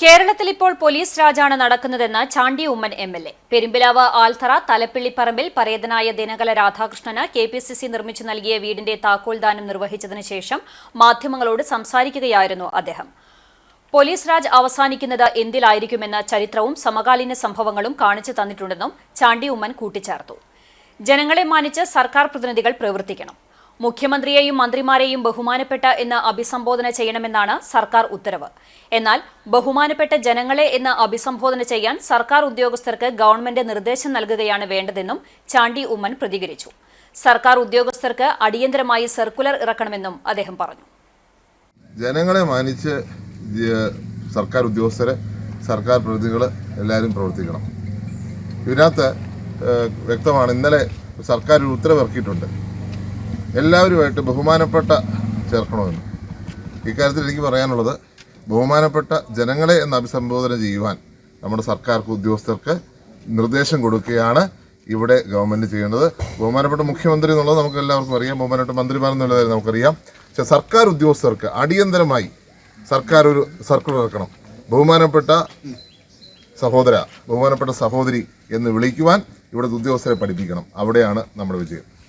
കേരളത്തിൽ ഇപ്പോൾ പോലീസ് രാജാണ് നടക്കുന്നതെന്ന് Chandy Oommen M L A. Perumpilavu Althara തലപ്പിള്ളിപ്പറമ്പിൽ പരേതനായ ദിനകല രാധാകൃഷ്ണന് കെ പി സി സി നിർമ്മിച്ചു നൽകിയ വീടിന്റെ താക്കോൽദാനം നിർവഹിച്ചതിനു ശേഷം മാധ്യമങ്ങളോട് സംസാരിക്കുകയായിരുന്നു അദ്ദേഹം. പോലീസ് രാജ് അവസാനിക്കുന്നത് എന്തിലായിരിക്കുമെന്ന ചരിത്രവും സമകാലീന സംഭവങ്ങളും കാണിച്ചു തന്നിട്ടുണ്ടെന്നും ചാണ്ടി ഉമ്മൻ കൂട്ടിച്ചേർത്തു. ജനങ്ങളെ മാനിച്ച് സർക്കാർ പ്രതിനിധികൾ പ്രവർത്തിക്കണം. മുഖ്യമന്ത്രിയെയും മന്ത്രിമാരെയും ബഹുമാനപ്പെട്ട എന്ന് അഭിസംബോധന ചെയ്യണമെന്നാണ് സർക്കാർ ഉത്തരവ്. എന്നാൽ ബഹുമാനപ്പെട്ട ജനങ്ങളെ എന്ന് അഭിസംബോധന ചെയ്യാൻ സർക്കാർ ഉദ്യോഗസ്ഥർക്ക് ഗവൺമെന്റ് നിർദ്ദേശം നൽകുകയാണ് വേണ്ടതെന്നും ചാണ്ടി ഉമ്മൻ പ്രതികരിച്ചു. സർക്കാർ ഉദ്യോഗസ്ഥർക്ക് അടിയന്തരമായി സർക്കുലർ ഇറക്കണമെന്നും അദ്ദേഹം പറഞ്ഞു. ജനങ്ങളെ മാനിച്ച് സർക്കാർ ഉദ്യോഗസ്ഥരെ സർക്കാർ പ്രതിനിധികൾ എല്ലാവരും പ്രവർത്തിക്കണം. ഇതിനകത്ത് വ്യക്തമാണ് ഇന്നലെ സർക്കാർ ഒരു എല്ലാവരുമായിട്ട് ബഹുമാനപ്പെട്ട ചേർക്കണമെന്ന്. ഇക്കാര്യത്തിൽ എനിക്ക് പറയാനുള്ളത് ബഹുമാനപ്പെട്ട ജനങ്ങളെ എന്ന് അഭിസംബോധന ചെയ്യുവാൻ നമ്മുടെ സർക്കാർക്ക് ഉദ്യോഗസ്ഥർക്ക് നിർദ്ദേശം കൊടുക്കുകയാണ് ഇവിടെ ഗവൺമെന്റ് ചെയ്യേണ്ടത്. ബഹുമാനപ്പെട്ട മുഖ്യമന്ത്രി എന്നുള്ളത് നമുക്ക് എല്ലാവർക്കും അറിയാം. ബഹുമാനപ്പെട്ട മന്ത്രിമാർ മന്ത്രിമാരെന്നുള്ളത് നമുക്കറിയാം. പക്ഷെ സർക്കാർ ഉദ്യോഗസ്ഥർക്ക് അടിയന്തരമായി സർക്കാർ ഒരു സർക്കുലർ ഇറക്കണം ബഹുമാനപ്പെട്ട സഹോദര ബഹുമാനപ്പെട്ട സഹോദരി എന്ന് വിളിക്കുവാൻ ഇവിടുത്തെ ഉദ്യോഗസ്ഥരെ പഠിപ്പിക്കണം. അവിടെയാണ് നമ്മുടെ വിജയം.